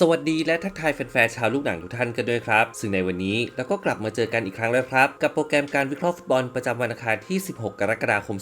สวัสดีและทักทายแฟนๆชาวลูกหนังทุกท่านกันด้วยครับ ซึ่งในวันนี้เราก็กลับมาเจอกันอีกครั้งแล้วครับ กับโปรแกรมการวิเคราะห์ฟุตบอลประจำวันอังคารที่ 16 กรกฎาคม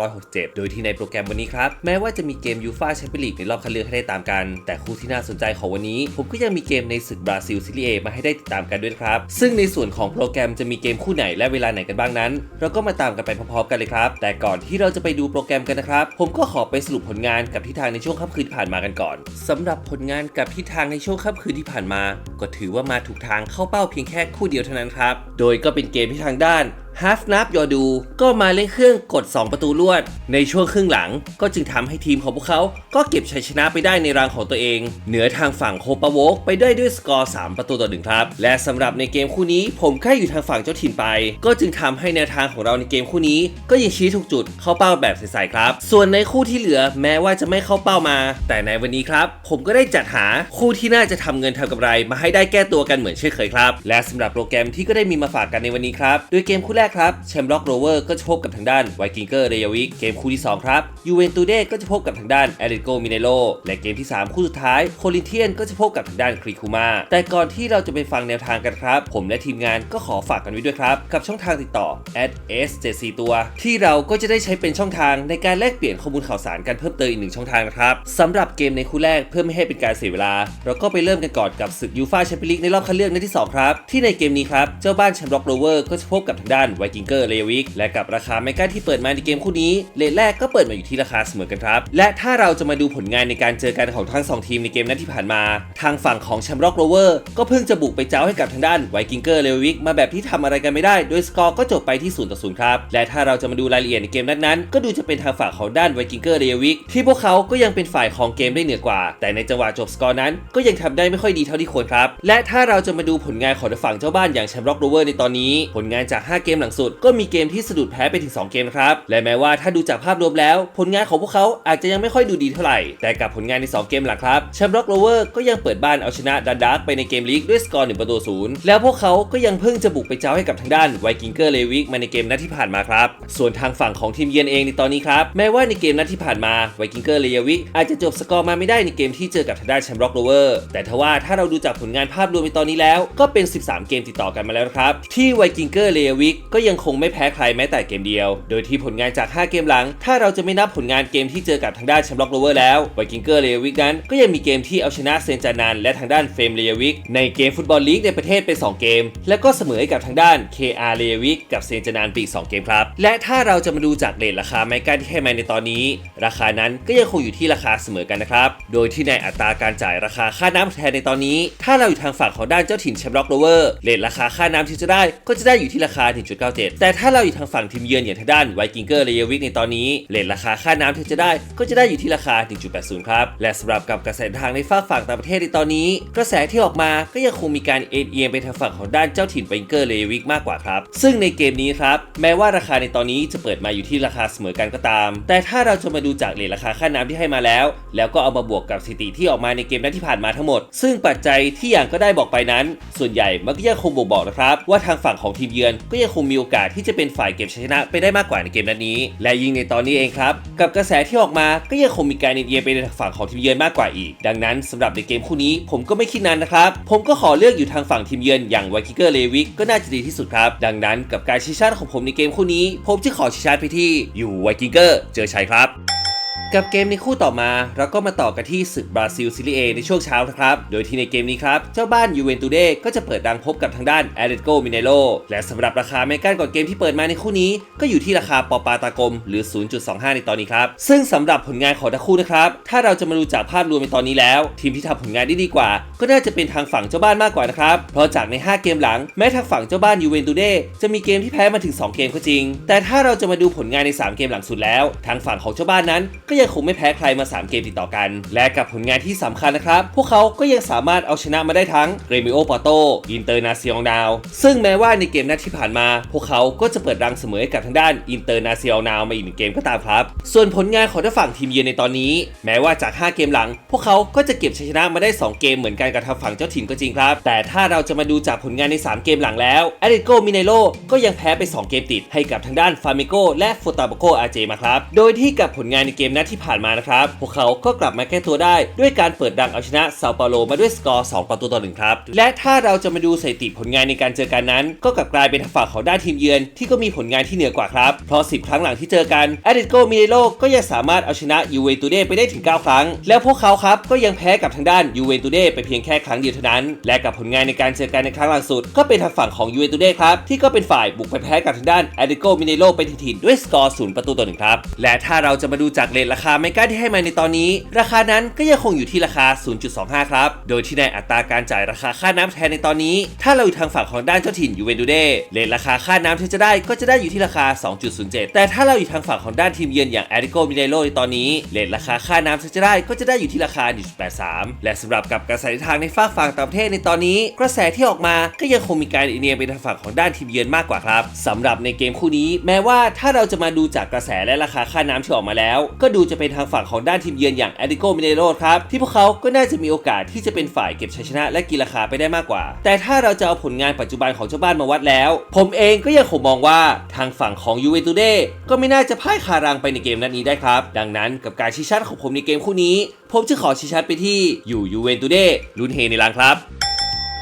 2567 โดยที่ในโปรแกรมวันนี้ครับ แม้ว่าจะมีเกมยูฟ่าแชมเปี้ยนลีกในรอบคัดเลือกให้ได้ตามกัน แต่คู่ที่น่าสนใจของวันนี้ ผมก็ยังมีเกมในศึกบราซิลซีรีเอมาให้ได้ติดตามกันด้วยครับ ซึ่งในส่วนของโปรแกรมจะมีเกมคู่ไหนและเวลาไหนกันบ้างนั้น เราก็มาตามกันไปพร้อมๆกันเลยครับ แต่ก่อนที่เราจะไปดูโปรแกรมกันนะครับ ผมก็ขอไปสรุปผลงานกับทิศทางในช่วงค่ำคืนผ่านมากันก่อนสำหรับผลงานกับทิศทางในช่วงค่ำคืนที่ผ่านมา ก็ถือว่ามาถูกทางเข้าเป้าเพียงแค่คู่เดียวเท่านั้นครับ โดยก็เป็นเกมที่ทางด้าน ฮาฟนับยอดูก็มาเล่นเครื่องกด 2 ประตูรวด ในช่วงครึ่งหลัง ก็จึงทำให้ทีมของพวกเขา ก็เก็บชัยชนะไปได้ในรังของตัวเอง เหนือทางฝั่งโคปาโวกไปได้ด้วยสกอร์ 3 ประตูต่อหนึ่งครับ และสำหรับในเกมคู่นี้ผมแค่อยู่ทางฝั่งเจ้าถิ่นไป ก็จึงทำให้แนวทางของเราในเกมคู่นี้ ก็ยังชี้ถูกจุดเข้าเป้าแบบใสๆครับ ส่วนในคู่ที่เหลือแม้ว่าจะไม่เข้าเป้ามา แต่ในวันนี้ครับ ผมก็ได้จัดหาคู่ที่น่าจะทำเงินทำกำไร มาให้ได้แก้ตัวกันเหมือนเช่นเคยครับ และสำหรับโปรแกรมที่ก็ได้มีมาฝากกันในวันนี้ครับโดยเกมคู่แรกครับแชมป์ล็อกโรเวอร์ก็จะพบกับทางด้านไวกิงเกอร์เรยวิกเกมคู่ที่ 2 ครับยูเวนตูเดก็จะพบกับทางด้านแอริโกมิเนโลและเกมที่ 3 คู่สุดท้ายโคลินเทียนก็จะพบกับทางด้านครีคูมาแต่ก่อนที่เราจะไปฟังแนวทางกันครับ ผมและทีมงานก็ขอฝากกันไว้ด้วยครับ กับช่องทางติดต่อ @s74 ตัว ที่เราก็จะได้ใช้เป็นช่องทางในการแลกเปลี่ยนข้อมูลข่าวสารกันเพิ่มเติมอีกหนึ่งช่องทางนะครับสำหรับเกมในคู่แรกเพื่อไม่ให้เป็นการเสียเวลา เราก็ไปเริ่มกันก่อนกับศึกยูฟ่าแชมเปี้ยนลีกในรอบคัดเลือกนัดที่2ครับที่ในเกมนี้ครับเจ้าบ้านแชมป์ร็อกโรเวอร์ก็จะพบกับทางด้านไวกิงเกอร์เลวิกและกับราคาไม่กล้าที่เปิดมาในเกมคู่นี้เลทแรกก็เปิดมาอยู่ที่ราคาเสมอกันครับ และถ้าเราจะมาดูผลงานในการเจอกันของทั้งสองทีมในเกมนัดที่ผ่านมา ทางฝั่งของแชมป์ร็อกโรเวอร์ก็เพิ่งจะบุกไปเจ้าให้กับทางด้านไวกิงเกอร์เลวิกมาแบบที่ทำอะไรกันไม่ได้โดยสกอร์ก็จบไปที่0ต่อ0ครับและถ้าเราจะมาดูรายละเอียดในเกมนั้นก็ดูจะเป็นทางฝั่งของด้านไวกิงเกอร์เลวิกที่พวกเขาก็ยังเป็นฝ่ายของเกมได้เหนือกว่า แต่ในจังหวะจบสกอร์นั้นก็ยังทำได้ไม่ค่อยดีเท่าที่ควรครับและถ้าเราจะมาดูผลงานของฝั่งเจ้าบ้านอย่างแชมป์ร็อกโรเวอร์ในตอนนี้ ผลงานจาก 5 เกมหลังสุดก็มีเกมที่สะดุดแพ้ไปถึง 2 เกมครับ และแม้ว่าถ้าดูจากภาพรวมแล้ว ผลงานของพวกเขาอาจจะยังไม่ค่อยดูดีเท่าไหร่ แต่กับผลงานใน 2 เกมหลังครับแชมป์ร็อกโรเวอร์ก็ยังเปิดบ้านเอาชนะดันดาร์กไปในเกมลีกด้วยสกอร์1ประตูศูนย์แล้วพวกเขาก็ยังเพิ่งจะบุกไปเจ้าให้กับทางด้านไวกิงเกอร์เลวิกมาในเกมนัดที่ผ่านมาครับ ส่วนทางฝั่งของทีมเยือนเองในตอนนี้ครับแม้ว่าในเกมนัดที่ผ่านมาไวกิงเกอร์เลวิกอาจจะจบสกอร์มาไม่ได้ในเกมที่เจอกับทางด้านแชมป์ร็อกโรเวอร์แต่ทว่าถ้าเราดูจากผลงานภาพรวมในตอนนี้แล้ว ก็เป็น 13 เกมติดต่อกันมาแล้วครับ ที่ไวกิงเกอร์เลวิกก็ยังคงไม่แพ้ใครแม้แต่เกมเดียว โดยที่ผลงานจาก 5 เกมหลัง ถ้าเราจะไม่นับผลงานเกมที่เจอกับทางด้านแชมป์ล็อกโรเวอร์แล้วไวกิงเกอร์เลวิกนั้นก็ยังมีเกมที่เอาชนะเซนจานันและทางด้านเฟมเลวิกในเกมฟุตบอลลีกในประเทศไป 2 เกม แล้วก็เสมอให้กับทางด้าน KR เลวิกกับเซนจานันปี2เกมครับ และถ้าเราจะมาดูจากเลทราคาไมก้าที่ให้มาในตอนนี้ ราคานั้นก็ยังคงอยู่ที่ราคาเสมอกันนะครับ โดยที่ในอัตราการจ่ายราคาค่าน้ำแทนในตอนนี้ ถ้าเราอยู่ทางฝั่งของด้านเจ้าถิ่นแชมป์ล็อกโรเวอร์เลทราคาค่าน้ำที่จะได้ก็จะได้อยู่ที่ราคา1.97 แต่ถ้าเราอยู่ทางฝั่งทีมเยือนอย่างทางด้านไวกิงเกอร์เลวิกในตอนนี้เลทราคาค่าน้ำที่จะได้ก็จะได้อยู่ที่ราคา 1.80 ครับ และสำหรับกับกระแสทางในฝากฝั่งต่างประเทศในตอนนี้ กระแสที่ออกมาก็ยังคงมีการเอ็นเอียงไปทางฝั่งของด้านเจ้าถิ่นไวกิงเกอร์เลวิกมากกว่าครับ ซึ่งในเกมนี้ครับแม้ว่าราคาในตอนนี้จะเปิดมาอยู่ที่ราคาเสมอกันก็ตาม แต่ถ้าเราจะมาดูจากเลทราคาค่าน้ำที่ให้มาแล้ว แล้วก็เอามาบวกกับสถิติที่ออกมาในเกมนัดที่ผ่านมาทั้งหมด ซึ่งปัจจัยที่อย่างก็ได้บอกไปนั้น ส่วนใหญ่มันก็ยังคงบ่งบอกนะครับว่าทางฝั่งของทีมเยือนก็ยังคงมีโอกาสที่จะเป็นฝ่ายเก็บชัยชนะไปได้มากกว่าในเกมนัดนี้ และยิ่งในตอนนี้เองครับ กับกระแสที่ออกมาก็ยังคงมีการเอียงไปในทางฝั่งของทีมเยือนมากกว่าอีก ดังนั้นสำหรับในเกมคู่นี้ผมก็ไม่คิดนานนะครับ ผมก็ขอเลือกอยู่ทางฝั่งทีมเยือนอย่างไวคิเกอร์เลวิกก็น่าจะดีที่สุดครับ ดังนั้นกับการชี้ชาร์ของผมในเกมคู่นี้ ผมจะขอชี้ชาร์ไปที่อยู่ไวคิเกอร์เจอชัยครับ กับเกมในคู่ต่อมาเราก็มาต่อกันที่ศึกบราซิลซีรีเอในช่วงเช้านะครับ โดยที่ในเกมนี้ครับ เจ้าบ้านยูเวนตุเดก็จะเปิดดังพบกับทางด้านแอเลติโกมิเนโลและสำหรับราคาเมกันก่อนเกมที่เปิดมาในคู่นี้ ก็อยู่ที่ราคาปอปาตากลมหรือ 0.25 ในตอนนี้ครับ ซึ่งสำหรับผลงานของทั้งคู่นะครับ ถ้าเราจะมาดูจากภาพรวมในตอนนี้แล้ว ทีมที่ทำผลงานได้ดีกว่า ก็น่าจะเป็นทางฝั่งเจ้าบ้านมากกว่านะครับ เพราะจากใน 5 เกมหลังแม้ทางฝั่งเจ้าบ้านยูเวนตุเดจะมีเกมที่แพ้มาถึง 2 เกมก็จริง แต่ถ้าเราจะมาดูผลงานใน 3 เกมหลังสุดแล้ว ทางฝั่งของเจ้าบ้านนั้นก็ยงคงไม่แพ้ใครมา 3 เกมติดต่อกัน และกับผลงานที่สำคัญนะครับ พวกเขาก็ยังสามารถเอาชนะมาได้ทั้งเรมิโอปอโตอินเตอร์นาซิองดาวซึ่งแม้ว่าในเกมนัดที่ผ่านมา พวกเขาก็จะเปิดรังเสมอให้กับทางด้านอินเตอร์นาซิองดาวมาอีกหนึ่งเกมก็ตามครับ ส่วนผลงานของทางฝั่งทีมเยือนในตอนนี้ แม้ว่าจาก 5 เกมหลัง พวกเขาก็จะเก็บชัยชนะมาได้ 2 เกมเหมือนกันกับทางฝั่งเจ้าถิ่นก็จริงครับ แต่ถ้าเราจะมาดูจากผลงานใน 3 เกมหลังแล้วแอตเลติโกมิเนโลก็ยังแพ้ไป 2 เกมติดให้กับทางด้านฟาร์มิโกและโฟตาบโกอาเจมาครับโดยที่กับผลงานในเกมนัดที่ผ่านมานะครับ พวกเขาก็กลับมาแก้ตัวได้ด้วยการเปิดดังเอาชนะเซาเปาโลมาด้วยสกอร์ 2 ประตูต่อหนึ่งครับ และถ้าเราจะมาดูสถิติผลงานในการเจอกันนั้น ก็กลับกลายเป็นทางฝั่งของด้านทีมเยือนที่ก็มีผลงานที่เหนือกว่าครับ เพราะ 10 ครั้งหลังที่เจอกันแอตเลติโกมิเนโลก็ยังสามารถเอาชนะยูเวนตุเดไปได้ถึง 9 ครั้ง แล้วพวกเขาครับก็ยังแพ้กับทางด้านยูเวนตุเดไปเพียงแค่ครั้งเดียวเท่านั้น และกับผลงานในการเจอกันในครั้งล่าสุด ก็เป็นทางฝั่งของยูเวนตุเดครับที่ก็เป็นฝ่ายบุกไปแพ้กับทางด้านแอตเลติโกมิเนโลไปถิ่นๆด้วยสกอร์ศูนย์ประตูต่อหนึ่งครับและถ้าเราจะมาดูจากเรทราคาเมกาที่ให้มาในตอนนี้ ราคานั้นก็ยังคงอยู่ที่ราคา 0.25 ครับ โดยที่ในอัตราการจ่ายราคาค่าน้ำแทนในตอนนี้ ถ้าเราอยู่ทางฝั่งของด้านเจ้าถิ่นยูเวนตุเดเรทราคาค่าน้ำที่จะได้ก็จะได้อยู่ที่ราคา 2.07 แต่ถ้าเราอยู่ทางฝั่งของด้านทีมเยือนอย่างแอริโกมิเนโลในตอนนี้เรทราคาค่าน้ำที่จะได้ก็จะได้อยู่ที่ราคา 1.83 และสำหรับกับกระแสทิศทางในฝากฝั่งต่างประเทศในตอนนี้ กระแสที่ออกมาก็ยังคงมีการเนียงไปทางฝั่งของด้านทีมเยือนมากกว่าครับสำหรับในเกมคู่นี้ แม้ว่าถ้าเราจะมาดูจากกระแสและราคาค่าน้ำที่ออกมาแล้ว ก็ดูจะเป็นทางฝั่งของด้านทีมเยือนอย่างแอริโกมิเนโรครับที่พวกเขาก็น่าจะมีโอกาสที่จะเป็นฝ่ายเก็บชัยชนะและกินราคาไปได้มากกว่า แต่ถ้าเราจะเอาผลงานปัจจุบันของเจ้าบ้านมาวัดแล้ว ผมเองก็ยังคงมองว่าทางฝั่งของยูเวนตุเดก็ไม่น่าจะพ่ายคารังไปในเกมนัดนี้ได้ครับ ดังนั้นกับการชี้ชัดของผมในเกมคู่นี้ ผมจะขอชี้ชัดไปที่อยู่ยูเวนตุเดลุ้นเฮในลังครับ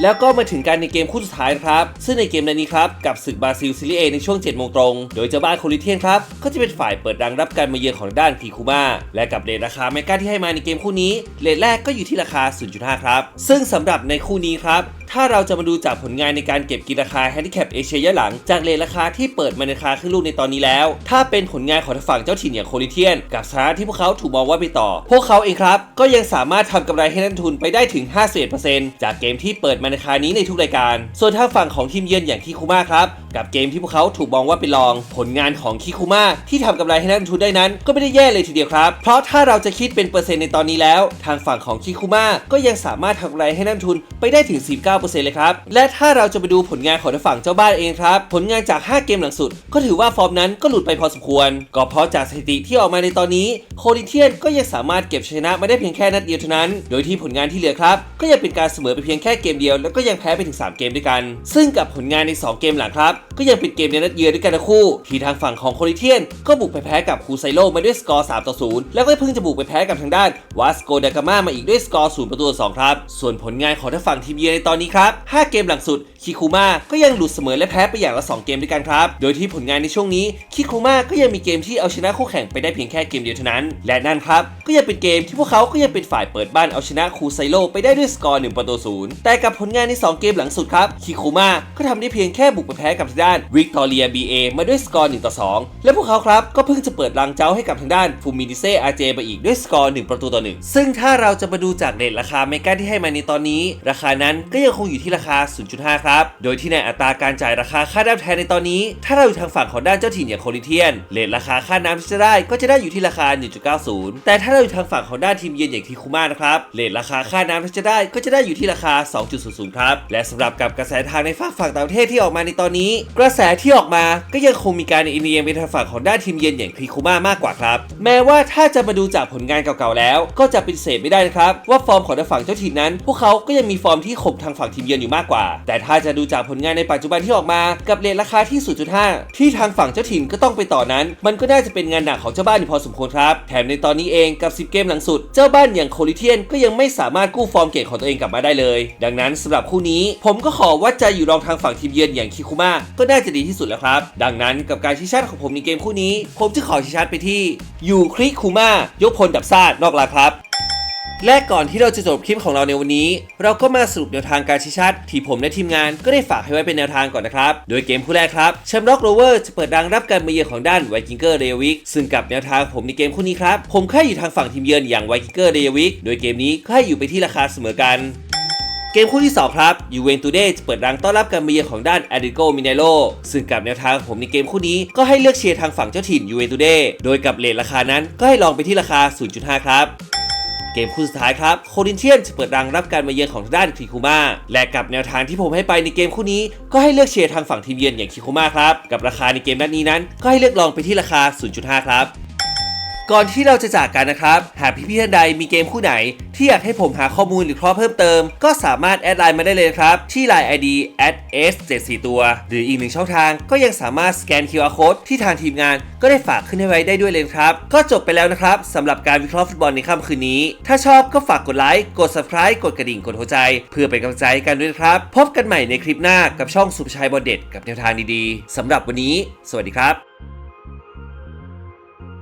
แล้วก็มาถึงการในเกมคู่สุดท้ายครับ ซึ่งในเกมนี้ครับ กับศึกบราซิลซีรีเอในช่วง7โมงตรง โดยเจ้าบ้านโคลิเทียนครับ ก็จะเป็นฝ่ายเปิดดังรับการมาเยือนของด้านคีคูมาและกับเลทราคาแมก้าที่ให้มาในเกมคู่นี้เลทแรกก็อยู่ที่ราคา 0.5 ครับ ซึ่งสำหรับในคู่นี้ครับ ถ้าเราจะมาดูจากผลงานในการเก็บกินราคาแฮนดิแคปเอเชียย้อนหลัง จากเรทราคาที่เปิดมาในราคาขึ้นลูกในตอนนี้แล้ว ถ้าเป็นผลงานของฝั่งเจ้าถิ่นอย่างโคลิเทียน กับสถานที่พวกเขาถูกมองว่าไปต่อ พวกเขาเองครับ ก็ยังสามารถทำกำไรให้นักลงทุนไปได้ถึง 51%จากเกมที่เปิดมาในราคานี้ในทุกรายการ ส่วนทางฝั่งของทีมเยือนอย่างคิคุมาครับกับเกมที่พวกเขาถูกมองว่าเป็นรอง ผลงานของคิคุมาที่ทำกำไรให้นักลงทุนได้นั้น ก็ไม่ได้แย่เลยทีเดียวครับ เพราะถ้าเราจะคิดเป็นเปอร์เซ็นต์ในตอนนี้แล้ว ทางฝั่งของคิคุมาก็ยังสามารถทำกำไรให้นักทุนไปได้ถึง49%เลยครับ และถ้าเราจะไปดูผลงานของทางฝั่งเจ้าบ้านเองครับ ผลงานจาก 5 เกมหลังสุด ก็ถือว่าฟอร์มนั้นก็หลุดไปพอสมควร ก็เพราะจากสถิติที่ออกมาในตอนนี้ โคลิเทียนก็ยังสามารถเก็บชนะมาได้เพียงแค่นัดเดียวเท่านั้น โดยที่ผลงานที่เหลือครับ ก็ยังเป็นการเสมอไปเพียงแค่เกมเดียว แล้วก็ยังแพ้ไปถึง 3 เกมด้วยกัน ซึ่งกับผลงานใน 2 เกมหลังครับ ก็ยังเป็นเกมในนัดเยือนด้วยกันทั้งคู่ ที่ทางฝั่งของโคลิเทียน ก็บุกไปแพ้กับคูไซโลมาด้วยสกอร์3ต่อ0แล้วก็เพิ่งจะบุกไปแพ้กับทางด้านวาสโกดากามามาอีกด้วยสกอร์0ประตู2ครับ ส่วนผลงานของทางฝั่งทีมเยือนในตอนนี้ครับ 5 เกมหลังสุด คิคุมาก็ยังหลุดเสมอและแพ้ไปอย่างละ 2 เกมด้วยกันครับ โดยที่ผลงานในช่วงนี้คิคุมาก็ยังมีเกมที่เอาชนะคู่แข่งไปได้เพียงแค่เกมเดียวเท่านั้น และนั่นครับก็ยังเป็นเกมที่พวกเขาก็ยังเป็นฝ่ายเปิดบ้านเอาชนะคูไซโลไปได้ด้วยสกอร์1ประตูศูนย์แต่กับผลงานใน 2 เกมหลังสุดครับคิคุมาก็ทำได้เพียงแค่บุกไปแพ้กับทางด้านวิกตอเรีย BA มาด้วยสกอร์1ต่อ2 และพวกเขาครับก็เพิ่งจะเปิดลังเจ้าให้กับทางด้านฟูมินิเซอาเจไปอีกด้วยสกอร์1ประตูต่อ1ซึ่งถ้าเราจะมาดูจากเรทราคาเมกาที่ให้มาในตอนนี้ ราคานั้นก็ยังคงอยู่ที่ราคา 0.5ครับโดยที่ในอัตราการจ่ายราคาค่าน้ำแทนในตอนนี้ ถ้าเราอยู่ทางฝั่งของด้านเจ้าถิ่นอย่างโคลิเทียนเรทราคาค่าน้ำที่จะได้ก็จะได้อยู่ที่ราคา 1.90 แต่ถ้าเราอยู่ทางฝั่งของด้านทีมเยือนอย่างทีคุมานะครับเรทราคาค่าน้ำที่จะได้ก็จะได้อยู่ที่ราคา 2.00 ครับ และสำหรับกับกระแสทางในฝั่งฝั่งต่างประเทศที่ออกมาในตอนนี้ กระแสที่ออกมาก็ยังคงมีการอินเอียไปทางฝั่งของด้านทีมเยือนอย่างทีคุมามากกว่าครับ แม้ว่าถ้าจะมาดูจากผลงานเก่าๆแล้ว ก็จะเปฏิเสธไม่ได้นะครับว่าฟอร์มของทางฝั่งเจ้าถิ่นนั้น พวกเขาก็ยังมีฟอร์มที่ข่มทางฝั่งทีมเยือนอยู่มากกว่า แต่ถ้าจะดูจากผลงานในปัจจุบันที่ออกมากับเรทราคาที่ 0.5 ที่ทางฝั่งเจ้าถิ่นก็ต้องไปต่อนั้น มันก็น่าจะเป็นงานหนักของเจ้าบ้านอยู่พอสมควรครับ แถมในตอนนี้เองกับ 10 เกมหลังสุด เจ้าบ้านอย่างโคลิเทียนก็ยังไม่สามารถกู้ฟอร์มเก่งของตัวเองกลับมาได้เลย ดังนั้นสำหรับคู่นี้ ผมก็ขอวัดใจอยู่รองทางฝั่งทีมเยือนอย่างคิคุมาก็น่าจะดีที่สุดแล้วครับ ดังนั้นกับการชี้ชัดของผมในเกมคู่นี้ ผมจะขอชี้ชัดไปที่ยูคริคุมายกพลดับซาดนอกลาครับ และก่อนที่เราจะจบคลิปของเราในวันนี้ เราก็มาสรุปแนวทางการชี้ชัด ที่ผมและทีมงานก็ได้ฝากให้ไว้เป็นแนวทางก่อนนะครับ โดยเกมคู่แรกครับแชมป์ร็อกโรเวอร์จะเปิดดังรับการมาเยือนของด้านไวกิงเกอร์เรวิกซึ่งกับแนวทางผมในเกมคู่นี้ครับ ผมแค่อยู่ทางฝั่งทีมเยือนอย่างไวกิงเกอร์เรวิกโดยเกมนี้ก็ให้อยู่ไปที่ราคาเสมอกันเกมคู่ที่ 2 ครับยูเวนตูเดจะเปิดรังต้อนรับการมาเยือนของด้านแอดิโกมิเนโลซึ่งกับแนวทางผมในเกมคู่นี้ก็ให้เลือกเชียร์ทางฝั่งเจ้าถิ่นยูเวนตูเดโดยกับเลทราคานั้นก็ให้ลองไปที่ราคา 0.5 ครับ เกมคู่สุดท้ายครับโคลินเทียนจะเปิดรังรับการมาเยือนของทางด้านคิคุมาและกับแนวทางที่ผมให้ไปในเกมคู่นี้ ก็ให้เลือกเชียร์ทางฝั่งทีมเยือนอย่างคิคุมาครับกับราคาในเกมนัดนี้นั้น ก็ให้เลือกลองไปที่ราคา 0.5 ครับ ก่อนที่เราจะจากกันนะครับ หากพี่ๆท่านใดมีเกมคู่ไหน ที่อยากให้ผมหาข้อมูลหรือข้อเพิ่มเติม ก็สามารถแอดไลน์มาได้เลยครับ ที่ Line ID s74 ตัว หรืออีกหนึ่งช่องทางก็ยังสามารถสแกน QR Code ที่ทางทีมงานก็ได้ฝากขึ้นให้ไว้ได้ด้วยเลยครับ ก็จบไปแล้วนะครับสำหรับการวิเคราะห์ฟุตบอลในค่ำคืนนี้ ถ้าชอบก็ฝากกดไลค์กด Subscribe กดกระดิ่งกดหัวใจ เพื่อเป็นกำลังใจให้กันด้วยครับ พบกันใหม่ในคลิปหน้ากับช่องสุภชัยบอลเด็ดกับแนวทางดีๆสำหรับวันนี้ สวัสดีครับ